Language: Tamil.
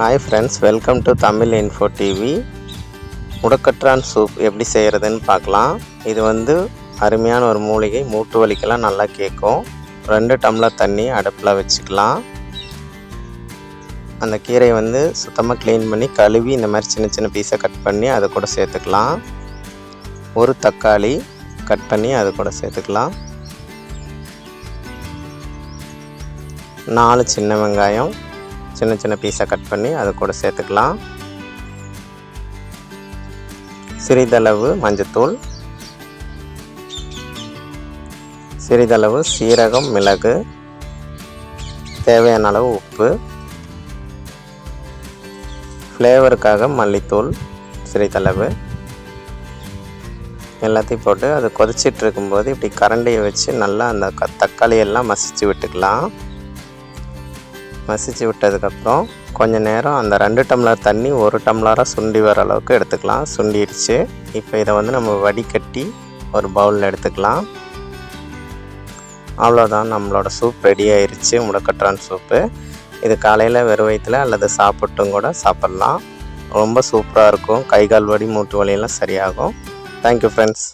Hi friends welcome to Tamil info TV முடக்கற்றான் soup எப்படி செய்கிறதுன்னு பார்க்கலாம். இது வந்து அருமையான ஒரு மூலிகை. மூட்டு வலிக்கெல்லாம் நல்லா கேட்கும். ரெண்டு டம்ளர் தண்ணி அடுப்பில் வச்சுக்கலாம். அந்த கீரையை வந்து சுத்தமாக க்ளீன் பண்ணி கழுவி இந்த மாதிரி சின்ன சின்ன பீஸை கட் பண்ணி அது கூட சேர்த்துக்கலாம். ஒரு தக்காளி கட் பண்ணி அது கூட சேர்த்துக்கலாம். நாலு சின்ன வெங்காயம் சின்ன சின்ன பீஸாக கட் பண்ணி அது கூட சேர்த்துக்கலாம். சிறிதளவு மஞ்சத்தூள். சிறிதளவு சீரகம் மிளகு. தேவையான அளவு உப்பு. ஃப்ளேவருக்காக மல்லித்தூள் சிறிதளவு. எல்லாத்தையும் போட்டு அது கொதிச்சிட்டு இருக்கும்போது இப்படி கரண்டியை வச்சு நல்லா அந்த க தக்காளியெல்லாம் மசிச்சு விட்டுக்கலாம். மசிச்சு விட்டதுக்கப்புறம் கொஞ்ச நேரம் அந்த ரெண்டு டம்ளர் தண்ணி ஒரு டம்ளராக சுண்டி வர அளவுக்கு எடுத்துக்கலாம். சுண்டிடுச்சு இப்போ இதை வந்து நம்ம வடிகட்டி ஒரு பவுலில் எடுத்துக்கலாம். அவ்வளோதான் நம்மளோட சூப் ரெடி ஆயிடுச்சு முடக்கட்டுறான் சூப்பு இது காலையில் வெறும் வயிற்றுல அல்லது சாப்பிட்டும் கூட சாப்பிட்லாம். ரொம்ப சூப்பராக இருக்கும். கை கால் வலி மூட்டு வலியெல்லாம் சரியாகும். Thank you friends